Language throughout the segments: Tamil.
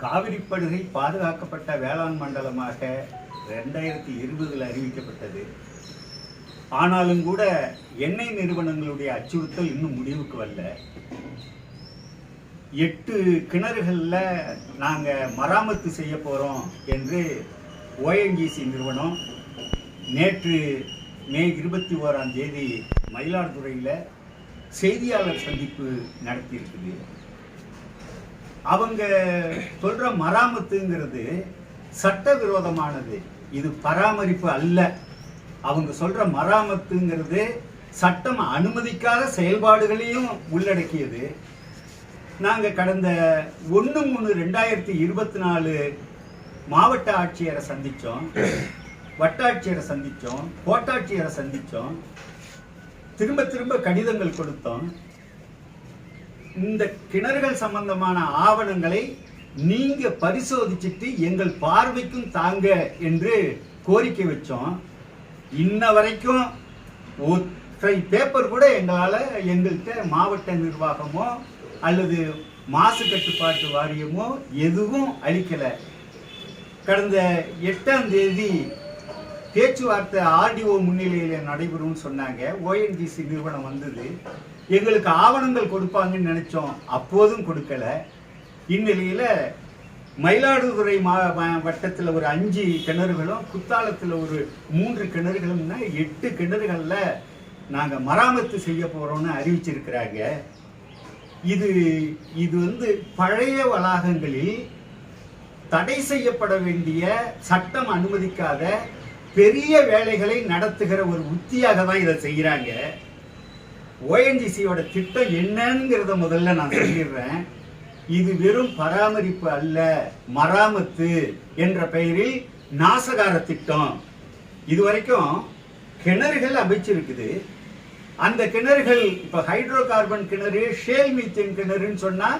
காவிரி படுகை பாதுகாக்கப்பட்ட வேளாண் மண்டலமாக ரெண்டாயிரத்தி இருபதில் அறிவிக்கப்பட்டது. ஆனாலும் கூட எண்ணெய் நிறுவனங்களுடைய அச்சுறுத்தல் இன்னும் முடிவுக்கு வரல. எட்டு கிணறுகளில் நாங்கள் மராமத்து செய்ய போகிறோம் என்று ஓஎன்ஜிசி நிறுவனம் நேற்று மே இருபத்தி ஓராம் தேதி மயிலாடுதுறையில் செய்தியாளர் சந்திப்பு நடத்தியிருக்குது. அவங்க சொல்ற மராமத்துங்கிறது சட்டவிரோதமானது. இது பராமரிப்பு அல்ல. அவங்க சொல்ற மராமத்துங்கிறது சட்டம் அனுமதிக்காத செயல்பாடுகளையும் உள்ளடக்கியது. நாங்கள் கடந்த ஒன்று மூணு ரெண்டாயிரத்தி இருபத்தி நாலு மாவட்ட ஆட்சியரை சந்தித்தோம் வட்டாட்சியரை சந்தித்தோம் கோட்டாட்சியரை சந்தித்தோம் திரும்ப திரும்ப கடிதங்கள் கொடுத்தோம். இந்த கிணறுகள் சம்பந்தமான ஆவணங்களை நீங்க பரிசோதிச்சுட்டு எங்கள் பார்வைக்கும் தாங்க என்று கோரிக்கை வச்சோம். இன்ன வரைக்கும் ஒற்றை பேப்பர் கூட எங்களால் எங்கள்கிட்ட மாவட்ட நிர்வாகமோ அல்லது மாசு கட்டுப்பாட்டு வாரியமோ எதுவும் அளிக்கலை. கடந்த எட்டாம் தேதி பேச்சுவார்த்தை ஆர்டிஓ முன்னிலையில் நடைபெறும்னு சொன்னாங்க. ஓஎன்ஜிசி நிறுவனம் வந்தது. எங்களுக்கு ஆவணங்கள் கொடுப்பாங்கன்னு நினைச்சோம். அப்போதும் கொடுக்கல. இந்நிலையில் மயிலாடுதுறை மா வட்டத்தில் ஒரு அஞ்சு கிணறுகளும் குத்தாலத்தில் ஒரு மூன்று கிணறுகளும்னா எட்டு கிணறுகளில் நாங்கள் மராமத்து செய்ய போகிறோம்னு அறிவிச்சிருக்கிறாங்க. இது இது வந்து பழைய வளாகங்களில் தடை செய்யப்பட வேண்டிய சட்டம் அனுமதிக்காத பெரிய வேலைகளை நடத்துகிற ஒரு உத்தியாக தான் இதை செய்கிறாங்க ஓஎன்ஜிசியோட திட்டம் என்னங்கிறத முதல்ல நான் சொல்லிடுறேன். இது வெறும் பராமரிப்பு அல்ல மராமத்து என்ற பெயரில் நாசகார திட்டம். இது வரைக்கும் கிணறுகள் அமைச்சிருக்குது. அந்த கிணறுகள் இப்ப ஹைட்ரோ கார்பன் கிணறு ஷேல் மீத்தேன் கிணறுன்னு சொன்னா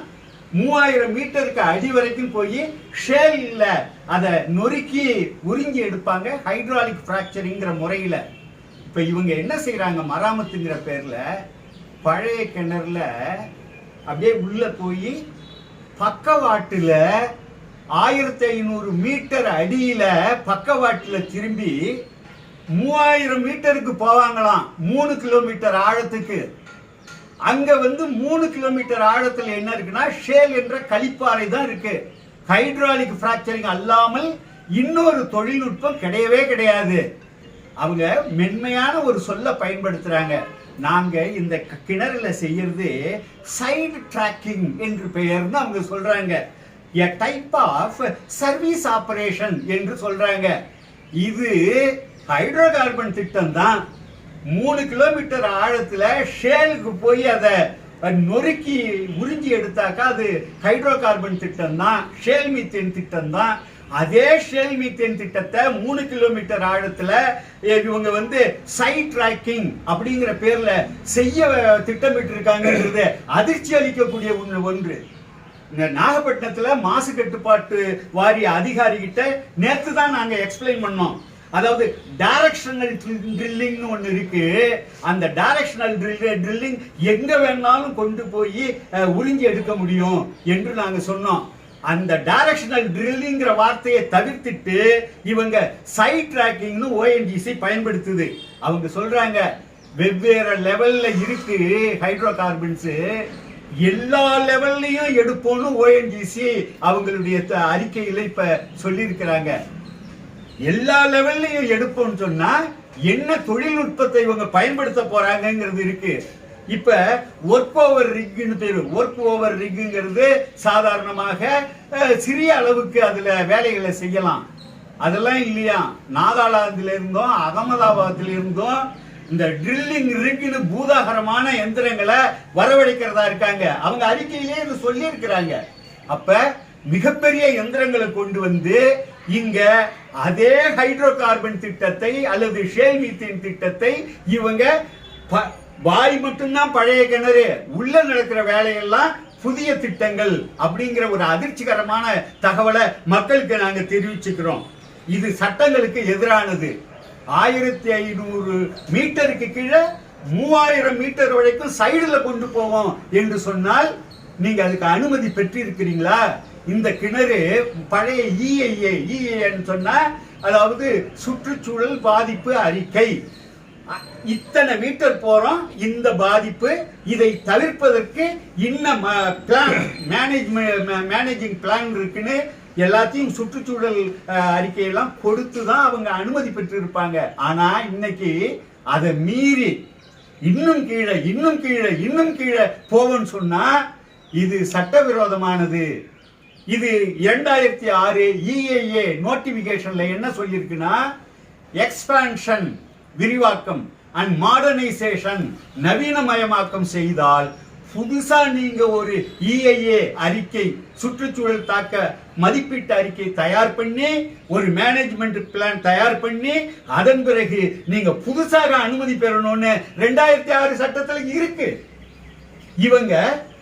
மூவாயிரம் மீட்டருக்கு அடி வரைக்கும் போய் ஷேல் இல்லை. அதை நொறுக்கி உறிஞ்சி எடுப்பாங்க ஹைட்ராலிக் ஃப்ராக்சரிங்கிற முறையில. இப்ப இவங்க என்ன செய்கிறாங்க மராமத்துங்கிற பேர்ல பழைய கிணறுல அப்படியே உள்ள போய் பக்கவாட்டுல ஆயிரத்தி ஐநூறு மீட்டர் அடியில பக்கவாட்டுல திரும்பி மூவாயிரம் மீட்டருக்கு போவாங்களாம். மூணு கிலோமீட்டர் ஆழத்துக்கு. அங்க வந்து மூணு கிலோமீட்டர் ஆழத்துல என்ன இருக்குன்னா ஷேல் என்ற களிப்பாறை தான் இருக்கு. ஹைட்ராலிக் ஃப்ராக்சரிங் அல்லாமல் இன்னொரு தொழில்நுட்பம் கிடையவே கிடையாது. அவங்க மென்மையான ஒரு சொல்ல பயன்படுத்துறாங்க. நாங்கள் இந்த கிணறில் கிணறுல செய்யறது சைடு ட்ராக்கிங் என்று பெயர்னு அவங்க சொல்கிறாங்க a type of service operation என்று சொல்கிறாங்க இது ஹைட்ரோ கார்பன் திட்டம் தான் மூணு கிலோமீட்டர் ஆழத்தில் ஷேலுக்கு போய் அதை நொறுக்கி உறிஞ்சி எடுத்தாக்கா அது ஹைட்ரோ கார்பன் திட்டம் தான் ஷேல் மீத்தேன் திட்டம் தான் அதே ஷேல் மீத்தேன் திட்டத்தை மூணு கிலோமீட்டர் ஆழத்துல இவங்க வந்து சைட் ட்ராக்கிங் அப்படிங்கிற பேர்ல செய்ய திட்டமிட்டு இருக்காங்கிறது அதிர்ச்சி அளிக்கக்கூடிய ஒன்று ஒன்று. இந்த நாகப்பட்டினத்துல மாசு கட்டுப்பாட்டு வாரிய அதிகாரி கிட்ட தான் நாங்க எக்ஸ்பிளைன் பண்ணோம். அதாவது டைரக்ஷனல் ட்ரில்லிங்னு ஒன்று இருக்கு. அந்த டைரக்ஷனல் ட்ரில்லிங் எங்க வேணாலும் கொண்டு போய் உறிஞ்சி எடுக்க முடியும் என்று நாங்கள் சொன்னோம். அந்த டைரக்ஷனல் ட்ரில்லிங்கிற வார்த்தையை தவிர்த்துட்டு இவங்க சைட் ட்ராக்கிங்னு ஓஎன்ஜிசி பயன்படுத்துது. அவங்க சொல்றாங்க வெவ்வேறு லெவல்ல இருக்கு ஹைட்ரோ கார்பன்ஸ் எல்லா லெவல்லையும் எடுப்போம்னு ஓஎன்ஜிசி அவங்களுடைய த- அறிக்கையில இப்ப சொல்லியிருக்கிறாங்க. எல்லா லெவல்லையும் எடுப்போம்னு சொன்னா என்ன தொழில்நுட்பத்தை இவங்க பயன்படுத்த போறாங்கிறது இருக்கு. இப்ப ஒர்க் ஓவர் ரிக்னு பேரு. ஒர்க் ஓவர் ரிக்குங்கிறது சாதாரணமாக சிறிய அளவுக்கு அதுல வேலைகளை செய்யலாம். அதெல்லாம் இல்லையா? நாகாலாந்துல இருந்தோம் அகமதாபாத்ல இருந்தோம். இந்த ட்ரில்லிங் ரிக்னு பூதாகரமான எந்திரங்களை வரவழைக்கிறதா இருக்காங்க. அவங்க அறிக்கையிலே இது சொல்லி இருக்கிறாங்க அப்ப மிகப்பெரிய எந்திரங்களை கொண்டு வந்து இங்க அதே ஹைட்ரோ கார்பன் திட்டத்தை அல்லது ஷேல் மீத்தேன் திட்டத்தை இவங்க ப- வாய் மட்டும்தான் பழைய கிணறு. உள்ள நடக்கிற வேலையெல்லாம் புதிய திட்டங்கள் அப்படிங்கிற ஒரு அதிர்ச்சிகரமான தகவலை மக்களுக்கு நாங்கள் தெரிவிச்சுக்கிறோம். இது சட்டங்களுக்கு எதிரானது. ஆயிரத்தி ஐநூறு மீட்டருக்கு கீழே மூவாயிரம் மீட்டர் வரைக்கும் சைடில் கொண்டு போவோம் என்று சொன்னால் நீங்க அதுக்கு அனுமதி பெற்றிருக்கிறீங்களா? இந்த கிணறு பழைய இஐஏ இஐஏன்னு சொன்னா அதாவது சுற்றுச்சூழல் பாதிப்பு அறிக்கை. இத்தனை மீட்டர் போறோம். இந்த பாதிப்பு இதை தவிர்ப்பதற்கு இன்னும் பிளான் மேனேஜ் மேனேஜிங் பிளான் இருக்குன்னு எல்லாத்தையும் சுற்றுச்சூழல் அறிக்கையெல்லாம் கொடுத்து தான் அவங்க அனுமதி பெற்றிருப்பாங்க. ஆனா இன்னைக்கு அதை மீறி இன்னும் கீழே இன்னும் கீழே இன்னும் கீழே போவோம்னு சொன்னா இது சட்டவிரோதமானது. இது இரண்டாயிரத்தி ஆறு இஏஏ நோட்டிபிகேஷன்ல என்ன சொல்லியிருக்குன்னா எக்ஸ்பான்ஷன் விரிவாக்கம் அண்ட் மாடர்னைசேஷன் நவீனமயமாக்கம் செய்தால் புதுசா நீங்க ஒரு இஐஏ அறிக்கை சுற்றுச்சூழல் தாக்க மதிப்பீட்டு அறிக்கை தயார் பண்ணி ஒரு மேனேஜ்மெண்ட் பிளான் தயார் பண்ணி அதன் பிறகு நீங்க புதுசாக அனுமதி பெறணும்னு ரெண்டாயிரத்தி ஆறு சட்டத்தில் இருக்கு. இவங்க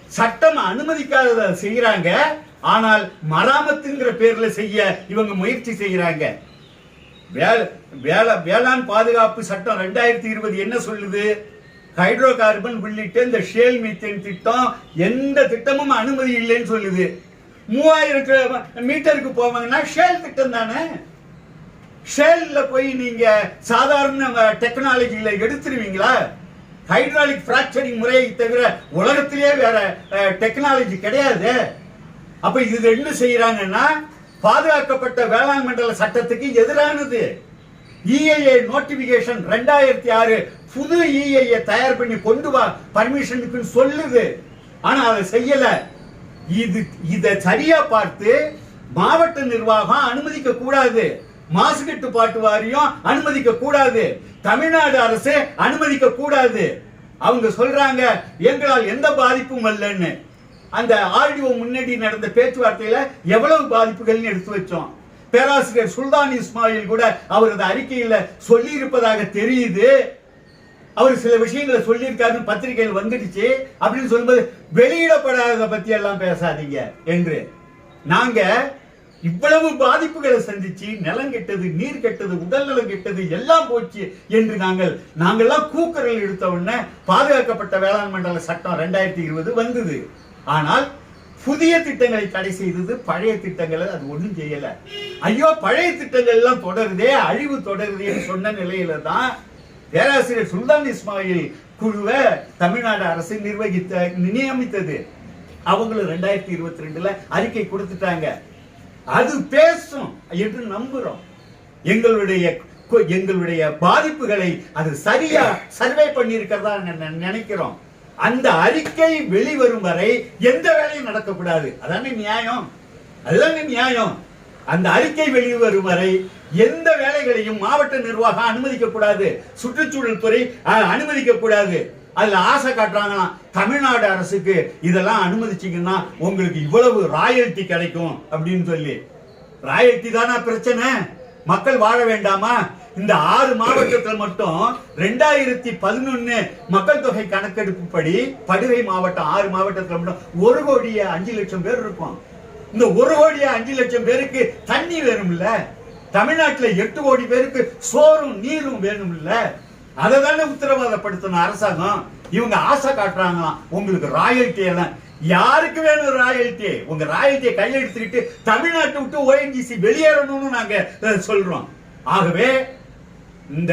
சட்டம் அனுமதிக்காததை செய்யறாங்க ஆனால் மராமத்துங்கிற பேர்ல செய்ய இவங்க முயற்சி செய்யறாங்க வேளாண் பாதுகாப்பு சட்டம் ரெண்டாயிரத்தி இருபது என்ன சொல்லுது? ஹைட்ரோ கார்பன் உள்ளிட்ட இந்த ஷேல் மீத்தேன் திட்டம் எந்த திட்டமும் அனுமதி இல்லைன்னு சொல்லுது. மூவாயிரம் மீட்டருக்கு போவாங்கன்னா ஷேல் திட்டம் தானே? ஷேல்ல போய் நீங்க சாதாரண டெக்னாலஜியில எடுத்துருவீங்களா? ஹைட்ராலிக் பிராக்சரிங் முறையை தவிர உலகத்திலேயே வேற டெக்னாலஜி கிடையாது. அப்ப இது ரெண்டு செய்யறாங்கன்னா பாதுகாக்கப்பட்ட வேளாண் மண்டல சட்டத்துக்கு எதிரானது. இஐஏ நோட்டிபிகேஷன் ரெண்டாயிரத்தி ஆறு புது இஐஏ தயார் பண்ணி கொண்டு வா பர்மிஷனுக்கு சொல்லுது. ஆனா அதை செய்யல. இது இதை சரியா பார்த்து மாவட்ட நிர்வாகம் அனுமதிக்க கூடாது. மாசு கட்டுப்பாட்டு வாரியம் அனுமதிக்க கூடாது. தமிழ்நாடு அரசு அனுமதிக்க கூடாது. அவங்க சொல்றாங்க எங்களால் எந்த பாதிப்பும் இல்லைன்னு. அந்த ஆர்டிஓ முன்னாடி நடந்த பேச்சுவார்த்தையில எவ்வளவு பாதிப்புகள்னு எடுத்து வச்சோம். பேராசிரியர் சுல்தான் இஸ்மாயில் கூட அவரது அறிக்கையில சொல்லி இருப்பதாக தெரியுது. அவர் சில விஷயங்களை சொல்லியிருக்காருன்னு பத்திரிகையில் வந்துடுச்சு. அப்படின்னு சொல்லும்போது வெளியிடப்படாத பத்தி எல்லாம் பேசாதீங்க என்று. நாங்க இவ்வளவு பாதிப்புகளை சந்திச்சு நிலம் கெட்டது நீர் கெட்டது உடல் நலம் கெட்டது எல்லாம் போச்சு என்று நாங்கள் நாங்கெல்லாம் கூக்குரல் எடுத்த உடனே பாதுகாக்கப்பட்ட வேளாண் மண்டல சட்டம் ரெண்டாயிரத்தி இருபது வந்தது. ஆனால் புதிய திட்டங்களை தடை செய்தது பழைய திட்டங்களை அது ஒன்றும் செய்யல. ஐயோ பழைய திட்டங்கள் எல்லாம் தொடருதே அழிவு தொடருதேன்னு சொன்ன நிலையில தான் பேராசிரியர் சுல்தான் இஸ்மாயில் குழுவை தமிழ்நாடு அரசு நிர்வகித்த நியமித்தது. அவங்களும் ரெண்டாயிரத்தி இருபத்தி ரெண்டுல அறிக்கை கொடுத்துட்டாங்க. அது பேசும் என்று நம்புறோம். எங்களுடைய எங்களுடைய பாதிப்புகளை அது சரியா சர்வே பண்ணியிருக்கிறதா இருக்கிறதா நினைக்கிறோம். அந்த அறிக்கை வெளிவரும் வரை எந்த வேலையும் நடக்கக்கூடாது. அதானே நியாயம்? அதுதானே நியாயம். அந்த அறிக்கை வெளிவரும் வரை எந்த வேலைகளையும் மாவட்ட நிர்வாகம் அனுமதிக்க கூடாது சுற்றுச்சூழல் துறை அனுமதிக்க கூடாது அதுல ஆசை காட்டுறாங்களாம். தமிழ்நாடு அரசுக்கு இதெல்லாம் அனுமதிச்சிங்கன்னா உங்களுக்கு இவ்வளவு ராயல்டி கிடைக்கும் அப்படின்னு சொல்லி. ராயல்டி தானா பிரச்சனை? மக்கள் வாழ வேண்டாமா? இந்த ஆறு மாவட்டத்தில் மட்டும் ரெண்டாயிரத்தி பதினொன்னு மக்கள் தொகை கணக்கெடுப்புப்படி படுகை மாவட்டம் ஆறு மாவட்டத்தில் மட்டும் ஒரு கோடியே அஞ்சு லட்சம் பேர் இருக்கும். இந்த ஒரு கோடியே அஞ்சு லட்சம் பேருக்கு தண்ணி வேணும்ல? தமிழ்நாட்டுல எட்டு கோடி பேருக்கு சோறும் நீரும் வேணும்ல? அதை தானே உத்தரவாதப்படுத்தணும் அரசாங்கம். இவங்க ஆசை காட்டுறாங்களாம் உங்களுக்கு ராயல்டி எல்லாம். யாருக்கு வேணும் ராயல்டி உங்க ராயல்ட்டியை கையெழுத்துக்கிட்டு தமிழ்நாட்டை விட்டு ஓஎன்ஜிசி வெளியேறணும்னு நாங்க சொல்றோம். ஆகவே இந்த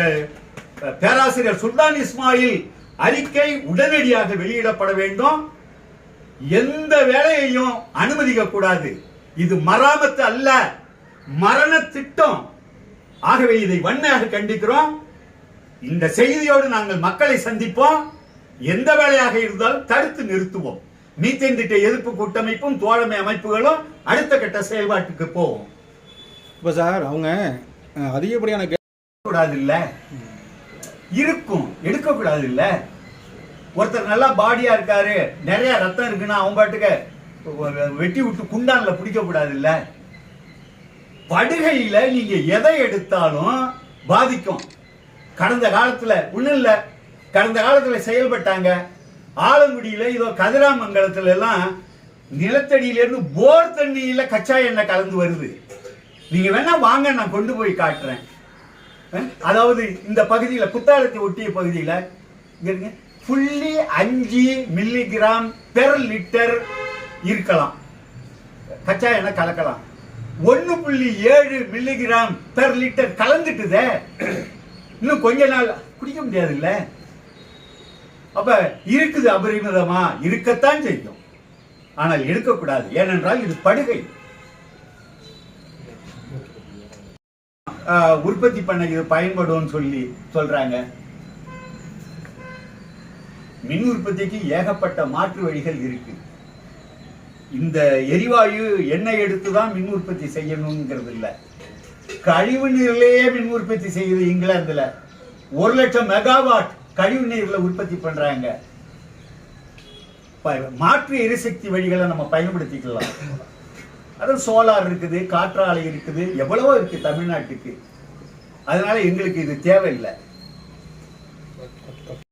பேராசிரியர் சுல்தான் இஸ்மாயில் அறிக்கை உடனடியாக வெளியிடப்பட வேண்டும். எந்த வேலையையும் அனுமதிக்க கூடாது. இது மராமத்து அல்ல மரண திட்டம். ஆகவே இதை வன்மையாக கண்டிக்கிறோம். இந்த செய்தியோடு நாங்கள் மக்களை சந்திப்போம். எந்த வேலையாக இருந்தாலும் தடுத்து நிறுத்துவோம். மீத்தேன் திட்ட எதிர்ப்பு கூட்டமைப்பும் தோழமை அமைப்புகளும் அடுத்த கட்ட செயல்பாட்டுக்கு போவோம். இப்போ சார் அவங்க அதிகப்படியான கூடாது இல்ல இருக்கும். எடுக்க கூடாது இல்ல ஒருத்தர் நல்லா பாடியா இருக்காரு நிறைய ரத்தம் இருக்குன்னா அவங்க பாட்டுக்கு வெட்டி விட்டு குண்டான்ல பிடிக்க கூடாது இல்ல படுகையில நீங்க எதை எடுத்தாலும் பாதிக்கும். கடந்த காலத்துல ஒண்ணும் இல்ல. கடந்த காலத்துல செயல்பட்டாங்க. ஆலங்குடியில இதோ கதிராமங்கலத்துல எல்லாம் நிலத்தடியில இருந்து போர் தண்ணியில கச்சா எண்ணெய் கலந்து வருது. நீங்க வேணா வாங்க நான் கொண்டு போய் காட்டுறேன். அதாவது இந்த பகுதியில் குத்தாலத்தை ஒட்டிய பகுதியில் புள்ளி அஞ்சு மில்லிகிராம் பெர் லிட்டர் இருக்கலாம். கச்சா எண்ணெய் கலக்கலாம். ஒன்னு புள்ளி ஏழு மில்லிகிராம் பெர் லிட்டர் கலந்துட்டுதே. இன்னும் கொஞ்ச நாள் குடிக்க முடியாது இல்ல அப்ப இருக்குது அபரிமிதமா இருக்கத்தான் செய்யும். ஆனால் எடுக்கக்கூடாது. ஏனென்றால் இது படுகை. உற்பத்தி பண்ண இது பயன்படும் சொல்லி சொல்றாங்க. மின் உற்பத்திக்கு ஏகப்பட்ட மாற்று வழிகள் இருக்கு. இந்த எரிவாயு எண்ணெய் எடுத்து தான் மின் உற்பத்தி செய்யணுங்கிறது இல்ல கழிவு நீர்லயே மின் உற்பத்தி செய்யுது இங்கிலாந்துல. ஒரு லட்சம் மெகாவாட் கழிவு நீர்ல உற்பத்தி பண்றாங்க. ப- மாற்று எரிசக்தி வழிகளை நம்ம பயன்படுத்திக்கலாம். அதாவது சோலார் இருக்குது காற்றாலை இருக்குது எவ்வளவோ இருக்குது தமிழ்நாட்டுக்கு. அதனால் எங்களுக்கு இது தேவையில்லை.